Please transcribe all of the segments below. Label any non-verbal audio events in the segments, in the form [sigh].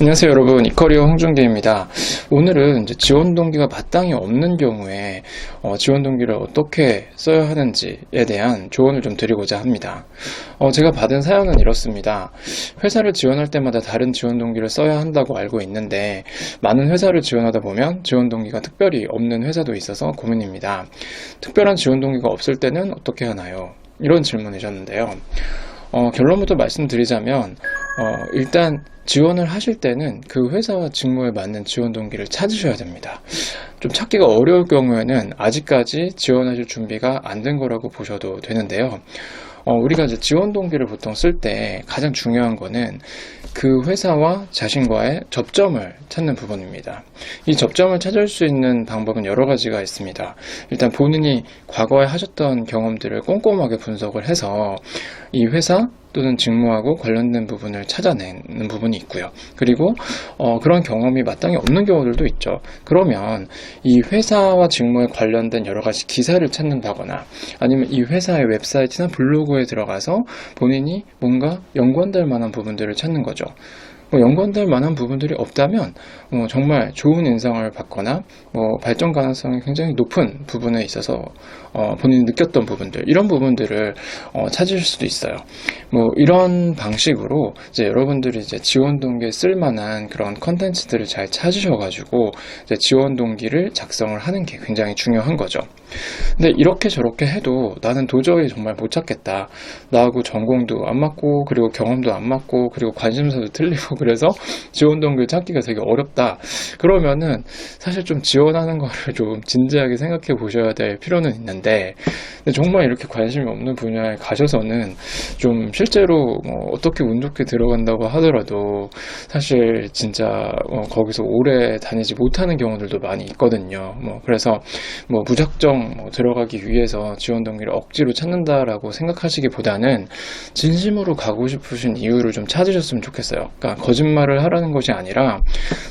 안녕하세요 여러분. 이커리어 홍준기입니다. 오늘은 이제 지원 동기가 마땅히 없는 경우에 어, 지원 동기를 어떻게 써야 하는지에 대한 조언을 좀 드리고자 합니다. 어, 제가 받은 사연은 이렇습니다. 회사를 지원할 때마다 다른 지원 동기를 써야 한다고 알고 있는데 많은 회사를 지원하다 보면 지원 동기가 특별히 없는 회사도 있어서 고민입니다. 특별한 지원 동기가 없을 때는 어떻게 하나요? 이런 질문이셨는데요. 어, 결론부터 말씀드리자면 어, 일단 지원을 하실 때는 그 회사와 직무에 맞는 지원 동기를 찾으셔야 됩니다. 좀 찾기가 어려울 경우에는 아직까지 지원하실 준비가 안 된 거라고 보셔도 되는데요. 어, 우리가 이제 지원 동기를 보통 쓸 때 가장 중요한 거는 그 회사와 자신과의 접점을 찾는 부분입니다. 이 접점을 찾을 수 있는 방법은 여러 가지가 있습니다. 일단 본인이 과거에 하셨던 경험들을 꼼꼼하게 분석을 해서 이 회사 또는 직무하고 관련된 부분을 찾아내는 부분이 있고요. 그리고 어, 그런 경험이 마땅히 없는 경우들도 있죠. 그러면 이 회사와 직무에 관련된 여러 가지 기사를 찾는다거나 아니면 이 회사의 웹사이트나 블로그에 들어가서 본인이 뭔가 연관될 만한 부분들을 찾는 거죠. 뭐 연관될 만한 부분들이 없다면 뭐 정말 좋은 인상을 받거나 뭐 발전 가능성이 굉장히 높은 부분에 있어서 어 본인이 느꼈던 부분들 이런 부분들을 어 찾으실 수도 있어요. 뭐 이런 방식으로 이제 여러분들이 이제 지원 동기에 쓸 만한 그런 컨텐츠들을 잘 찾으셔가지고 이제 지원 동기를 작성을 하는 게 굉장히 중요한 거죠. 근데 이렇게 저렇게 해도 나는 도저히 정말 못 찾겠다. 나하고 전공도 안 맞고 그리고 경험도 안 맞고 그리고 관심사도 틀리고 [laughs] 그래서 지원 동기를 찾기가 되게 어렵다. 그러면은 사실 좀 지원하는 거를 좀 진지하게 생각해 보셔야 될 필요는 있는데 정말 이렇게 관심이 없는 분야에 가셔서는 좀 실제로 뭐 어떻게 운 좋게 들어간다고 하더라도 사실 진짜 어 거기서 오래 다니지 못하는 경우들도 많이 있거든요. 뭐 그래서 뭐 무작정 뭐 들어가기 위해서 지원 동기를 억지로 찾는다라고 생각하시기보다는 진심으로 가고 싶으신 이유를 좀 찾으셨으면 좋겠어요. 그러니까 거짓말을 하라는 것이 아니라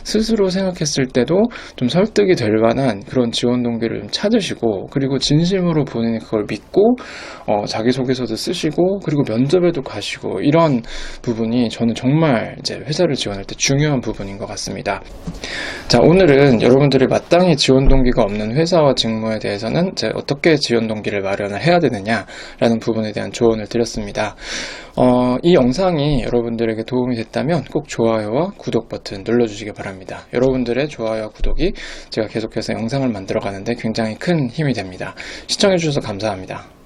스스로 생각했을 때도 좀 설득이 될 만한 그런 지원 동기를 좀 찾으시고 그리고 진심으로 본인이 그걸 믿고 어, 자기소개서도 쓰시고 그리고 면접에도 가시고 이런 부분이 저는 정말 이제 회사를 지원할 때 중요한 부분인 것 같습니다. 자 오늘은 여러분들이 마땅히 지원 동기가 없는 회사와 직무에 대해서는 이제 어떻게 지원 동기를 마련을 해야 되느냐라는 부분에 대한 조언을 드렸습니다. 어, 이 영상이 여러분들에게 도움이 됐다면 꼭 좋아요와 구독 버튼 눌러주시기 바랍니다. 여러분들의 좋아요와 구독이 제가 계속해서 영상을 만들어 가는데 굉장히 큰 힘이 됩니다. 시청해주셔서 감사합니다.